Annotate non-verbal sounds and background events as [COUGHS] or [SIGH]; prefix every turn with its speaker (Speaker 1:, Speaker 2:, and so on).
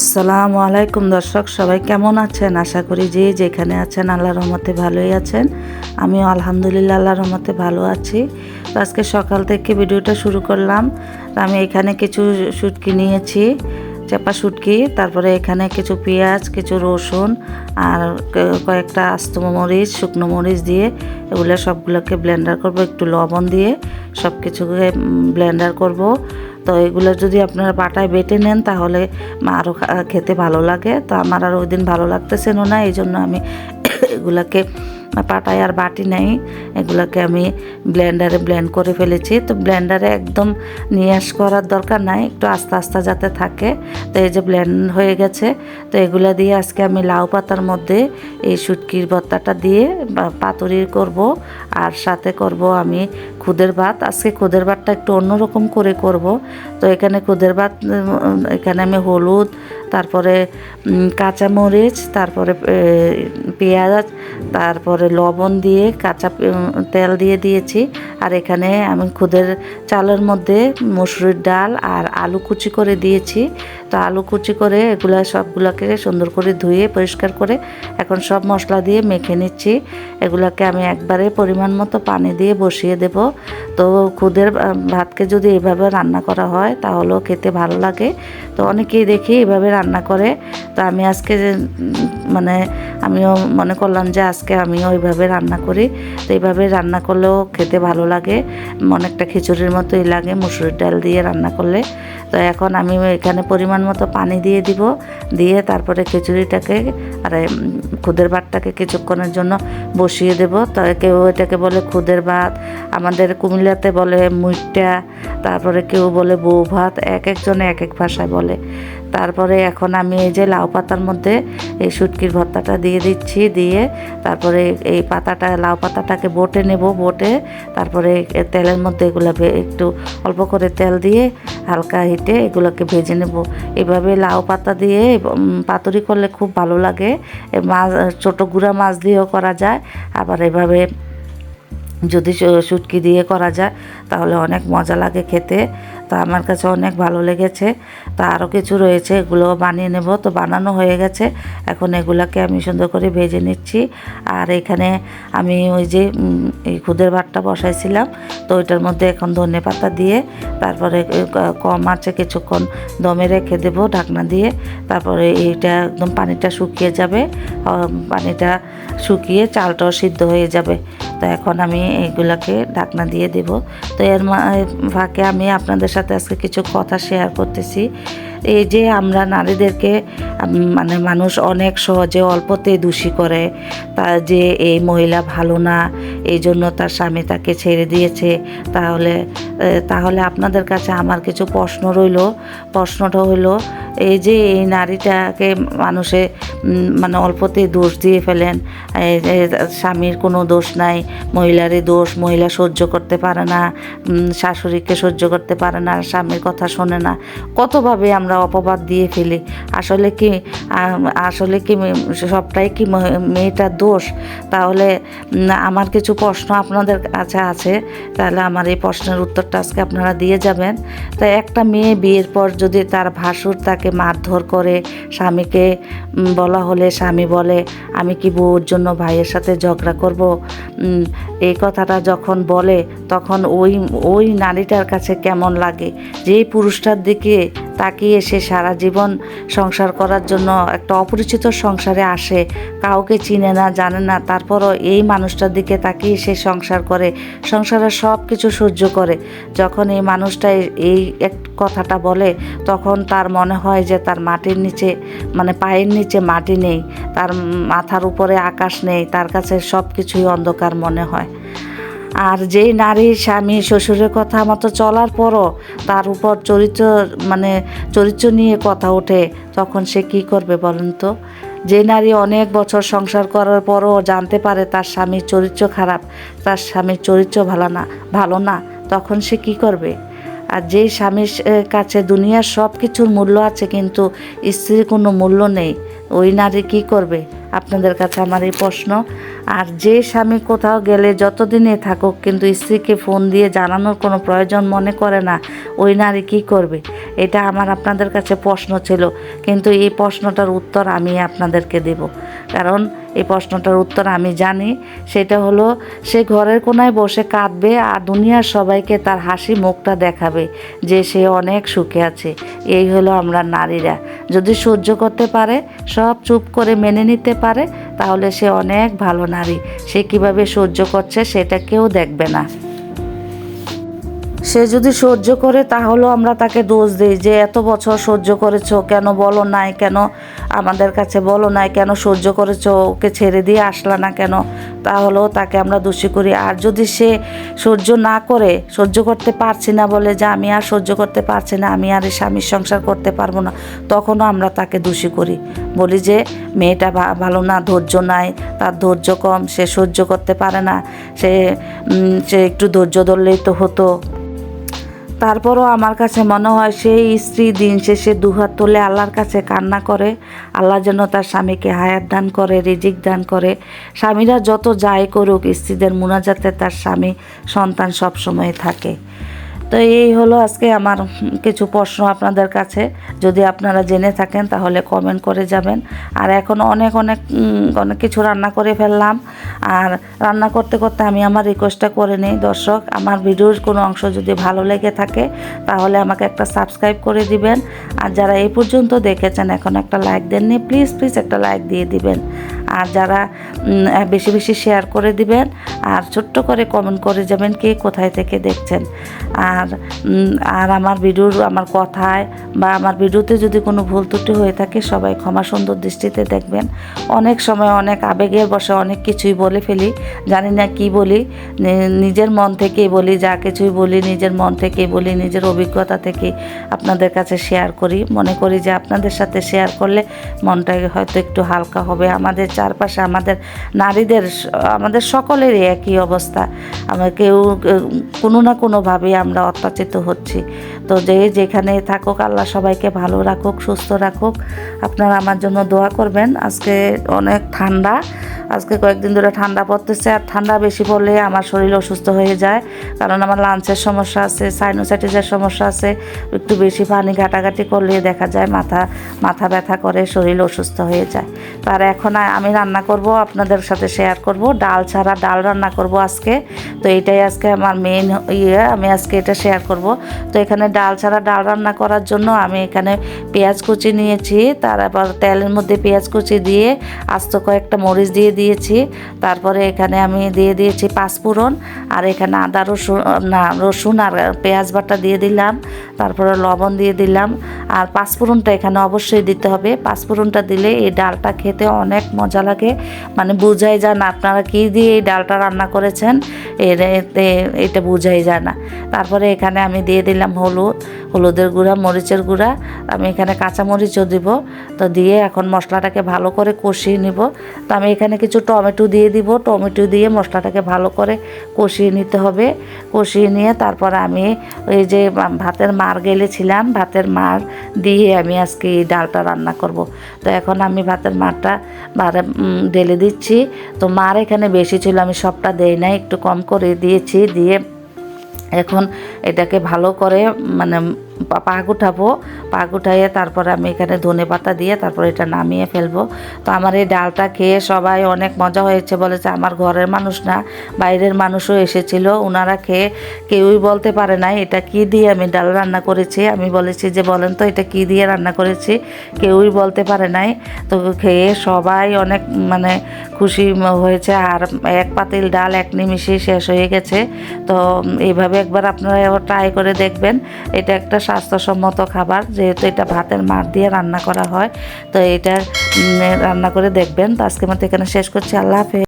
Speaker 1: আসসালামু আলাইকুম দর্শক, সবাই কেমন আছেন? আশা করি যে যেখানে আছেন আল্লাহর রহমতে ভালোই আছেন। আমিও আলহামদুলিল্লাহ আল্লাহর রহমতে ভালো আছি। তো আজকে সকাল থেকে ভিডিওটা শুরু করলাম। আমি এখানে কিছু শুটকি নিয়েছি, চাপা শুটকি, তারপরে এখানে কিছু পেঁয়াজ, কিছু রসুন আর কয়েকটা আস্ত মরিচ, শুকনো মরিচ দিয়ে এগুলো সবগুলোকে ব্লেন্ডার করব, একটু লবণ দিয়ে সব কিছুকে ব্লেন্ডার করব। তো এগুলো যদি আপনারা পাটায় বেটে নেন তাহলে আরও খেতে ভালো লাগে। তো আমার আর ওই দিন ভালো লাগতেছেনও না এই জন্য আমি [COUGHS] এগুলাকে পাটায় আর বাটি নেই। এগুলোকে আমি ব্লেন্ডারে ব্লেন্ড করে ফেলেছি। তো ব্লেন্ডারে একদম নিয়াস করার দরকার নাই, একটু আস্তে আস্তে যাতে থাকে। তো এই যে ব্লেন্ড হয়ে গেছে, তো এগুলো দিয়ে আজকে আমি লাউ পাতার মধ্যে এই শুটকির ভর্তাটা দিয়ে পাতুরি করব। আর সাথে করব আমি খুদের ভাত। আজকে খুদের ভাতটা একটু অন্যরকম করে করব। তো এখানে খুদের ভাত এখানে আমি হলুদ, তারপরে কাঁচামরিচ, তারপরে পেঁয়াজ, তারপরে লবণ দিয়ে কাঁচা তেল দিয়ে দিয়েছি। আর এখানে আমি খুদের চালের মধ্যে মসুরির ডাল আর আলু কুচি করে দিয়েছি। তো আলু কুচি করে এগুলা সবগুলোকে সুন্দর করে ধুয়ে, পরিষ্কার করে এখন সব মশলা দিয়ে মেখে নিচ্ছি। এগুলাকে আমি একবারে পরিমাণ মতো পানি দিয়ে বসিয়ে দেব। তো খুদের ভাতকে যদি এভাবে রান্না করা হয়, তাহলেও খেতে ভালো লাগে। তো অনেকেই দেখি এভাবে রান্না করে। তো আমি আজকে মানে আমিও মনে করলাম যে, আজকে আমিও ওইভাবে রান্না করি। তো এইভাবে রান্না করলেও খেতে ভালো লাগে। অনেকটা খিচুড়ির মতোই লাগে, মুসুরির ডাল দিয়ে রান্না করলে। তো এখন আমি এখানে পরিমাণ মতো পানি দিয়ে দিব। দিয়ে তারপরে খিচুড়িটাকে, আর খুদের ভাতটাকে কিছুক্ষণের জন্য বসিয়ে দেব। তো কেউ এটাকে বলে খুদের ভাত। আমাদের কুমিল্লাতে বলে মুইটা তারপরে কেউ বলে বউ ভাত এক একজনে এক এক ভাষায় বলে। তারপরে এখন আমি এই যে লাউ পাতার মধ্যে এই শুটকির ভর্তাটা দিয়ে দিচ্ছি, দিয়ে তারপরে এই পাতাটা, লাউ পাতাটাকে বটে নেব, বটে, তারপরে তেলের মধ্যে এগুলো একটু অল্প করে তেল দিয়ে হালকা হিটে এগুলোকে ভেজে নেব। এভাবে লাউ পাতা দিয়ে পাতুরি করলে খুব ভালো লাগে। মাছ, ছোটো গুঁড়া মাছ দিয়েও করা যায়। আবার এভাবে যদি শুটকি দিয়ে করা যায় তাহলে অনেক মজা লাগে খেতে। তো আমার কাছে অনেক ভালো লেগেছে। তা আরও কিছু রয়েছে, এগুলো বানিয়ে নেব। তো বানানো হয়ে গেছে। এখন এগুলাকে আমি সুন্দর করে ভেজে নিচ্ছি। আর এখানে আমি ওই যে এই খুদের ভাতটা বসাইছিলাম। তো ওইটার মধ্যে এখন ধনে পাতা দিয়ে, তারপরে কম আছে কিছুক্ষণ দমে রেখে দেবো ঢাকনা দিয়ে। তারপরে এইটা একদম পানিটা শুকিয়ে যাবে। পানিটা শুকিয়ে চালটাও সিদ্ধ হয়ে যাবে। তো এখন আমি এইগুলাকে ঢাকনা দিয়ে দেব। তো এর ফাঁকে আমি আপনাদের সাথে আজকে কিছু কথা শেয়ার করতেছি। এই যে আমরা নারীদেরকে মানে মানুষ অনেক সহজে অল্পতে দোষী করে। তা যে এই মহিলা ভালো না, এই জন্য তার স্বামী তাকে ছেড়ে দিয়েছে, তাহলে তাহলে আপনাদের কাছে আমার কিছু প্রশ্ন রইল। প্রশ্নটা হইল, এই যে এই নারীটাকে মানুষে মানে অল্পতে দোষ দিয়ে ফেলেন স্বামীর কোনো দোষ নাই, মহিলারই দোষ, মহিলা সহ্য করতে পারে না শাশুড়িকে সহ্য করতে পারে না, স্বামীর কথা শোনে না। কতভাবে আমরা অপবাদ দিয়ে ফেলি। আসলে কি আসলে কি সবটাই কি মেয়েটার দোষ? তাহলে আমার কিছু প্রশ্ন আপনাদের কাছে আছে। তাহলে আমার এই প্রশ্নের উত্তরটা আজকে আপনারা দিয়ে যাবেন। তাই একটা মেয়ে বিয়ের পর যদি তার ভাসুর তাকে মারধর করে, স্বামীকে বলা হলে স্বামী বলে, আমি কি বউর জন্য ভাইয়ের সাথে ঝগড়া করব? এই কথাটা যখন বলে, তখন ওই ওই নারীটার কাছে কেমন লাগে? যেই পুরুষটার দিকে তাকিয়ে সে সারা জীবন সংসার করার জন্য একটা অপরিচিত সংসারে আসে। কাউকে চিনে না, জানে না। তারপরও এই মানুষটার দিকে তাকিয়ে সে সংসার করে। সংসারের সব কিছু সহ্য করে। যখন এই মানুষটা এই- এক কথাটা বলে, তখন তার মনে হয় যে তার মাটির নিচে মানে পায়ের নিচে মাটি নেই। তার মাথার উপরে আকাশ নেই। তার কাছে সব কিছুই অন্ধকার মনে হয়। আর যেই নারী স্বামী শ্বশুরের কথা মতো চলার পরও তার উপর চরিত্র মানে চরিত্র নিয়ে কথা ওঠে, তখন সে কি করবে বলেন তো? যে নারী অনেক বছর সংসার করার পরও জানতে পারে তার স্বামীর চরিত্র খারাপ, তার স্বামীর চরিত্র ভালো না ভালো না, তখন সে কি করবে? আর যেই স্বামীর কাছে দুনিয়ার সব কিছুর মূল্য আছে কিন্তু স্ত্রীর কোনো মূল্য নেই। ওই নারী কি করবে? আপনাদের কাছে আমার এই প্রশ্ন। আর যে স্বামী কোথাও গেলে যতদিনে থাকুক, কিন্তু স্ত্রীকে ফোন দিয়ে জানানোর কোনো প্রয়োজন মনে করে না, ওই নারী কি করবে? এটা আমার আপনাদের কাছে প্রশ্ন ছিল। কিন্তু এই প্রশ্নটার উত্তর আমি আপনাদেরকে দেব। কারণ এই প্রশ্নটার উত্তর আমি জানি। সেটা হলো, সে ঘরের কোনায় বসে কাঁদবে আর দুনিয়ার সবাইকে তার হাসি মুখটা দেখাবে যে সে অনেক সুখে আছে। এই হলো আমরা নারীরা। যদি সহ্য করতে পারে, সব চুপ করে মেনে নিতে পারে, তাহলে সে অনেক ভালো নারী। সে কীভাবে সহ্য করছে, সেটা কেউ দেখবে না। সে যদি সহ্য করে, তাহলেও আমরা তাকে দোষ দিই যে, এত বছর সহ্য করেছ, কেন বলো নাই? কেন আমাদের কাছে বলো নাই? কেন সহ্য করেছ? ওকে ছেড়ে দিয়ে আসলা না কেন? তাহলেও তাকে আমরা দোষী করি। আর যদি সে সহ্য না করে, সহ্য করতে পারছি না বলে যে, আমি আর সহ্য করতে পারছি না, আমি আর এই স্বামীর সংসার করতে পারব না, তখনও আমরা তাকে দোষী করি। বলি যে, মেয়েটা ভালো না, ধৈর্য নাই, তার ধৈর্য কম, সে সহ্য করতে পারে না, সে সে একটু ধৈর্য ধরলেই তো হতো। তারপরও আমার কাছে মনে হয় সেই স্ত্রী দিন শেষে দুহাত তুলে আল্লাহর কাছে কান্না করে। আল্লাহ যেন তার স্বামীকে হায়াত দান করে, রিজিক দান করে। স্বামীরা যত যাই করুক, স্ত্রীদের মুনাজাতে তার স্বামী, সন্তান সবসময় থাকে। তো এই হলো আজকে আমার কিছু প্রশ্ন আপনাদের কাছে। যদি আপনারা জেনে থাকেন, তাহলে কমেন্ট করে যাবেন। আর এখন অনেক অনেক অনেক কিছু রান্না করে ফেললাম। আর রান্না করতে করতে আমি আমার রিকোয়েস্টটা করে নিই। দর্শক, আমার ভিডিওর কোনো অংশ যদি ভালো লেগে থাকে, তাহলে আমাকে একটা সাবস্ক্রাইব করে দিবেন। আর যারা এই পর্যন্ত দেখেছেন, এখন একটা লাইক দেননি প্লিজ প্লিজ একটা লাইক দিয়ে দিবেন। আর যারা বেশি বেশি শেয়ার করে দিবেন আর ছোট্ট করে কমেন্ট করে যাবেন কে কোথায় থেকে দেখছেন। আর আর আমার ভিডিওর, আমার কথায় বা আমার ভিডিওতে যদি কোনো ভুল ত্রুটি হয়ে থাকে সবাই ক্ষমা সুন্দর দৃষ্টিতে দেখবেন। অনেক সময় অনেক আবেগের বসে অনেক কিছুই বলে ফেলি, জানি না কি বলি নিজের মন থেকেই বলি, যা কিছুই বলি, নিজের মন থেকেই বলি, নিজের অভিজ্ঞতা থেকে আপনাদের কাছে শেয়ার করি। মনে করি যে আপনাদের সাথে শেয়ার করলে মনটা হয়তো একটু হালকা হবে। আমাদের চারপাশে আমাদের নারীদের আমাদের সকলেরই একই অবস্থা। আমরা কেউ কোনো না কোনোভাবে আমরা অত্যাচিত হচ্ছি। তো যে যেখানে থাকুক, আল্লাহ সবাইকে ভালো রাখুক, সুস্থ রাখুক। আপনারা আমার জন্য দোয়া করবেন। আজকে অনেক ঠান্ডা। আজকে কয়েকদিন ধরে ঠান্ডা পড়তেছে। আর ঠান্ডা বেশি পড়লে আমার শরীর অসুস্থ হয়ে যায়। কারণ আমার লাঞ্চের সমস্যা আছে সাইনোসাইটিসের সমস্যা আছে। একটু বেশি পানি ঘাটাঘাটি করলে দেখা যায় মাথা মাথা ব্যথা করে, শরীর অসুস্থ হয়ে যায়। তার এখন আমি রান্না করব, আপনাদের সাথে শেয়ার করব। ডাল ছাড়া ডাল রান্না করব আজকে। তো এটাই আজকে আমার মেইন ইয়ে আমি আজকে এটা শেয়ার করব। তো এখানে ডাল ছাড়া ডাল রান্না করার জন্য আমি এখানে পেঁয়াজ কুচি নিয়েছি তারপর তেলের মধ্যে পেঁয়াজ কুচি দিয়ে আস্ত কয়েকটা মরিচ দিয়ে দিয়েছি। তারপরে এখানে আমি দিয়ে দিয়েছি পাঁচফোড়ন, আর এখানে আদা রসুন, না রসুন আর পেঁয়াজ বাটা দিয়ে দিলাম। তারপরে লবণ দিয়ে দিলাম। আর পাঁচফোড়নটা এখানে অবশ্যই দিতে হবে। পাঁচফোড়নটা দিলে এই ডালটা খেতে অনেক মজা লাগে। মানে বোঝাই যায় না আপনারা কী দিয়ে এই ডালটা রান্না করেছেন, এর এটা বোঝাই যায় না। তারপরে এখানে আমি দিয়ে দিলাম হলুদ, হলুদের গুঁড়া, মরিচের গুঁড়া। আমি এখানে কাঁচা মরিচও দিব। তো দিয়ে এখন মশলাটাকে ভালো করে কষিয়ে নিব। তো আমি এখানে কিছু টমেটো দিয়ে দিব। টমেটো দিয়ে মশলাটাকে ভালো করে কষিয়ে নিতে হবে। কষিয়ে নিয়ে তারপর আমি ওই যে ভাতের মার গেলেছিলাম, ভাতের মার দিয়ে আমি আজকে এই ডালটা রান্না করব। তো এখন আমি ভাতের মারটা ঢেলে দিচ্ছি। তো মার এখানে বেশি ছিল, আমি সবটা দেই নাই, একটু কম করে দিয়েছি। দিয়ে এখন এটাকে ভালো করে মানে পা- পাক উঠাবো পাক উঠাইয়ে তারপরে আমি এখানে ধনে পাতা দিয়ে তারপরে এটা নামিয়ে ফেলব। তো আমার এই ডালটা খেয়ে সবাই অনেক মজা হয়েছে বলেছে। আমার ঘরের মানুষ না, বাইরের মানুষও এসেছিল। ওনারা খেয়ে কেউই বলতে পারে না এটা কি দিয়ে আমি ডাল রান্না করেছি? আমি বলেছি যে, বলেন তো এটা কি দিয়ে রান্না করেছি? কেউই বলতে পারে নাই। তো খেয়ে সবাই অনেক মানে খুশি হয়েছে। আর এক পাতিল ডাল, এক নিমিষেই শেষ হয়ে গেছে। তো এইভাবে একবার আপনারা ট্রাই করে দেখবেন। এটা একটা স্বাস্থ্যসম্মত খাবার, যেহেতু এটা ভাতের মাঠ দিয়ে রান্না করা হয়, তো এটা রান্না করে দেখবেন। তো আজকে মতো এখানে শেষ করছি। আল্লাহ হাফেজ।